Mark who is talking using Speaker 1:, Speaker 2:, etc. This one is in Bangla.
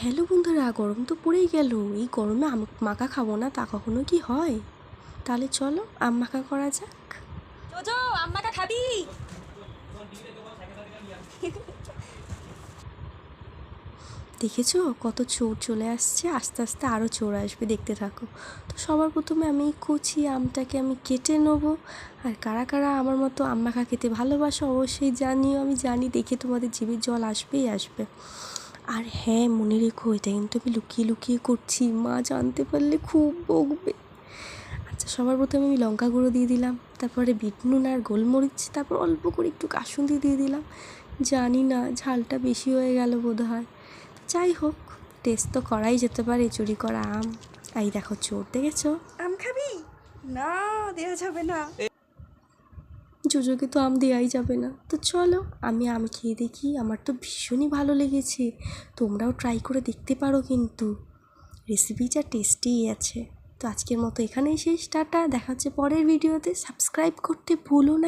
Speaker 1: হ্যালো বন্ধুরা গরম তো পড়েই গেল। এই গরমে আম মাখা খাব না তা কখনো কি হয়? তাহলে চলো আম মাখা করা যাক।
Speaker 2: খাবি?
Speaker 1: দেখেছ কত চোর চলে আসছে আস্তে আস্তে আরও চোর আসবে দেখতে থাকো। তো সবার প্রথমে আমি কচি আমটাকে আমি কেটে নেব। আর কারা কারা আমার মতো আম মাখা খেতে ভালোবাসো অবশ্যই জানিও আমি জানি দেখে তোমাদের জিভের জল আসবেই আসবে। আর হ্যাঁ মনে রেখো, এটা কিন্তু আমি লুকিয়ে লুকিয়ে করছি। মা জানতে পারলে খুব বকবে। আচ্ছা সবার প্রথমে আমি লঙ্কা গুঁড়ো দিয়ে দিলাম, তারপরে বিট নুন আর গোলমরিচ, তারপর অল্প করে একটু কাসুন্দি দিয়ে দিলাম। জানি না, ঝালটা বেশি হয়ে গেল বোধ হয় যাই হোক টেস্ট তো করাই যেতে পারে, চুরি করা আম। এই দেখো, চোর, দেখেছ?
Speaker 2: আম খাবি? না দেওয়া যাবে না।
Speaker 1: জোজোকে তো আম দেওয়াই যাবে না। তো চলো, আমি আম খেয়ে দেখি, আমার তো ভীষণই ভালো লেগেছে। তোমরাও ট্রাই করে দেখতে পারো কিন্তু। রেসিপিটা টেস্টিই আছে। তো আজকের মতো এখানেই শেষ, টাটা, দেখা হচ্ছে পরের ভিডিওতে সাবস্ক্রাইব করতে ভুলো না।